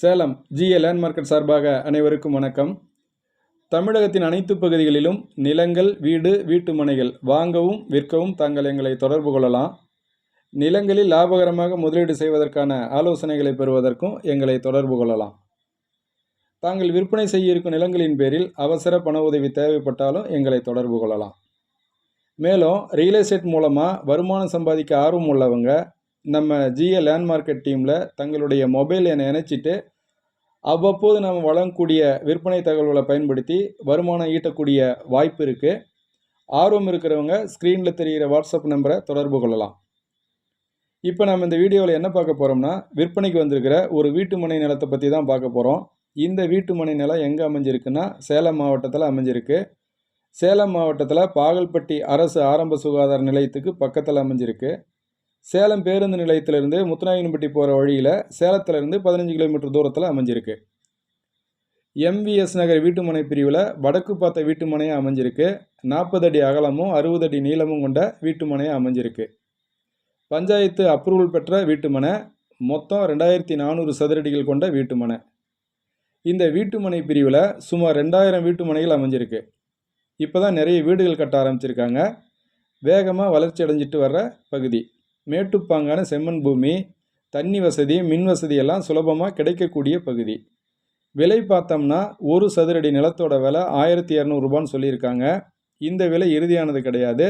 Salem GA land market சார்பாக அனைவருக்கும் வணக்கம். தமிழகத்தின் அனைத்து பகுதிகளிலும் நிலங்கள் வீடு வீட்டு மனைகள் வாங்கவும் விற்கவும் தாங்கள் எங்களை தொடர்பு கொள்ளலாம். நிலங்களில் லாபகரமாக முதலீடு செய்வதற்கான ஆலோசனைகளை பெறுவதற்கும் எங்களை தொடர்பு கொள்ளலாம். தாங்கள் விற்பனை செய்ய இருக்கும் நிலங்களின் பேரில் அவசர பண உதவி தேவைப்பட்டாலும் எங்களை தொடர்பு கொள்ளலாம். மேலும் ரியல் எஸ்டேட் மூலமாக வருமானம் சம்பாதிக்க ஆர்வம் உள்ளவங்க நம்ம ஜிஏ லேண்ட் மார்க்கெட் டீமில் தங்களுடைய மொபைல் எண்ணை இணைச்சிட்டு அவ்வப்போது நம்ம வழங்கக்கூடிய விற்பனை தகவல்களை பயன்படுத்தி வருமானம் ஈட்டக்கூடிய வாய்ப்பு இருக்குது ஆர்வம் இருக்கிறவங்க ஸ்க்ரீனில் தெரிகிற வாட்ஸ்அப் நம்பரை தொடர்பு கொள்ளலாம். இப்போ நம்ம இந்த வீடியோவில் என்ன பார்க்க போகிறோம்னா விற்பனைக்கு வந்திருக்கிற ஒரு வீட்டு மனை நிலத்தை பற்றி தான் பார்க்க போகிறோம் இந்த வீட்டு மனை நிலம் எங்கே அமைஞ்சிருக்குன்னா சேலம் மாவட்டத்தில் அமைஞ்சிருக்கு. சேலம் மாவட்டத்தில் பாகல்பட்டி அரசு ஆரம்ப சுகாதார நிலையத்துக்கு பக்கத்தில் அமைஞ்சிருக்கு. சேலம் பேருந்து நிலையத்திலிருந்து முத்துநாயகன்பட்டி போகிற வழியில் சேலத்திலிருந்து பதினஞ்சு கிலோமீட்டர் தூரத்தில் அமைஞ்சிருக்கு. எம்விஎஸ் நகர் வீட்டுமனை பிரிவில் வடக்கு பார்த்த வீட்டுமனையாக அமைஞ்சிருக்கு. நாற்பது அடி அகலமும் அறுபது அடி நீளமும் கொண்ட வீட்டுமனையாக அமைஞ்சிருக்கு. பஞ்சாயத்து அப்ரூவல் பெற்ற வீட்டுமனை மொத்தம் ரெண்டாயிரத்தி நானூறு சதுரடிகள் கொண்ட வீட்டுமனை. இந்த வீட்டுமனை பிரிவில் சுமார் ரெண்டாயிரம் வீட்டுமனைகள் அமைஞ்சிருக்கு. இப்போ தான் நிறைய வீடுகள் கட்ட ஆரம்பிச்சிருக்காங்க. வேகமாக வளர்ச்சி அடைஞ்சிட்டு வர்ற பகுதி. மேட்டுப்பாங்கான செம்மண் பூமி தண்ணி வசதி மின் வசதி எல்லாம் சுலபமாக கிடைக்கக்கூடிய பகுதி. விலை பார்த்தோம்னா ஒரு சதுரடி நிலத்தோட விலை ஆயிரத்தி இரநூறுபான்னு சொல்லியிருக்காங்க. இந்த விலை இறுதியானது கிடையாது.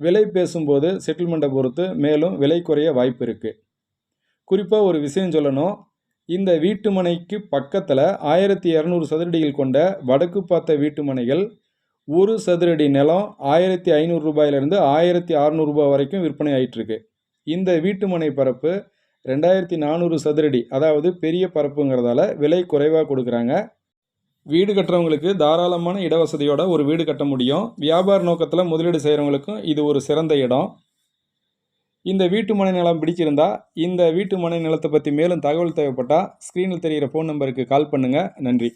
விலை பேசும்போது செட்டில்மெண்ட்டை பொறுத்து மேலும் விலை குறைய வாய்ப்பு இருக்குது குறிப்பாக ஒரு விஷயம் சொல்லணும். இந்த வீட்டு மனைக்கு பக்கத்தில் ஆயிரத்தி இரநூறு சதுரடிகள் கொண்ட வடக்கு பார்த்த வீட்டு மனைகள் ஒரு சதுரடி நிலம் ஆயிரத்தி ஐநூறுரூபாயிலிருந்து ஆயிரத்தி அறநூறுபா வரைக்கும் விற்பனை ஆயிட்டுருக்கு. இந்த வீட்டுமனை பரப்பு ரெண்டாயிரத்தி நானூறு சதுரடி அதாவது பெரிய பரப்புங்கிறதால விலை குறைவாக கொடுக்குறாங்க. வீடு கட்டுறவங்களுக்கு தாராளமான இடவசதியோட ஒரு வீடு கட்ட முடியும். வியாபார நோக்கத்தில் முதலீடு செய்கிறவங்களுக்கும் இது ஒரு சிறந்த இடம். இந்த வீட்டு மனை நிலம் பிடிச்சிருந்தா இந்த வீட்டு மனை நிலத்தை பற்றி மேலும் தகவல் தேவைப்பட்டால் ஸ்க்ரீனில் தெரிகிற ஃபோன் நம்பருக்கு கால் பண்ணுங்கள் நன்றி.